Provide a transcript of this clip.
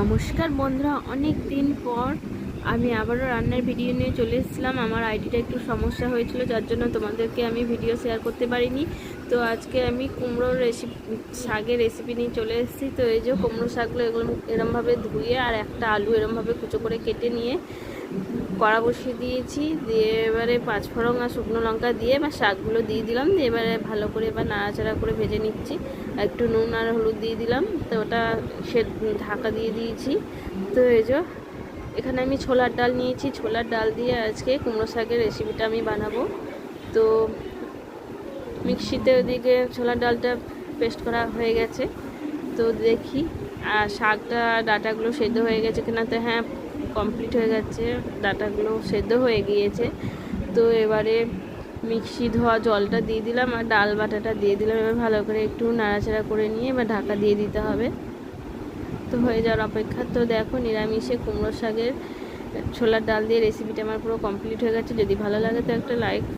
নমস্কার বন্ধুরা অনেক দিন পর আমি আবারও রান্নার ভিডিও নিয়ে চলে এসেছিলাম। আমার আইডিটা একটু সমস্যা হয়েছিল, যার জন্য তোমাদেরকে আমি ভিডিও শেয়ার করতে পারিনি। তো আজকে আমি কুমড়োর রেসিপি শাকের রেসিপি নিয়ে চলে এসেছি। তো এই যে কুমড়ো শাকগুলো এগুলো এরমভাবে ধুয়ে আর একটা আলু এরমভাবে কুচো করে কেটে নিয়ে কড়া বসিয়ে দিয়েছি। দিয়ে এবারে পাঁচফোড়ন আর শুকনো লঙ্কা দিয়ে এবার শাকগুলো দিয়ে দিলাম। দিয়ে এবারে ভালো করে এবার নাড়াচাড়া করে ভেজে নিচ্ছি। একটু নুন আর হলুদ দিয়ে দিলাম। তো ওটা সে ঢাকা দিয়ে দিয়েছি। তো এই যে এখানে আমি ছোলার ডাল নিয়েছি। ছোলার ডাল দিয়ে আজকে কুমড়ো শাকের রেসিপিটা আমি বানাবো। তো মিক্সিতে ওদিকে ছোলার ডালটা পেস্ট করা হয়ে গেছে। তো দেখি, আর শাকটা, ডাটাগুলো সেদ্ধ হয়ে গেছে কিনা তো হ্যাঁ কমপ্লিট হয়ে গেছে। ডাটাগুলো সেদ্ধ হয়ে গিয়েছে। তো এবারে মিক্সি ধোয়া জলটা দিয়ে দিলাম আর ডাল বাটাটা দিয়ে দিলাম। এবার ভালো করে একটু নাড়াচাড়া করে নিয়ে এবার ঢাকা দিয়ে দিতে হবে। তো হয়ে যাওয়ার অপেক্ষা তো দেখো নিরামিষে কুমড়ো শাকের ছোলার ডাল দিয়ে রেসিপিটা আমার পুরো কমপ্লিট হয়ে গেছে। যদি ভালো লাগে তো একটা লাইক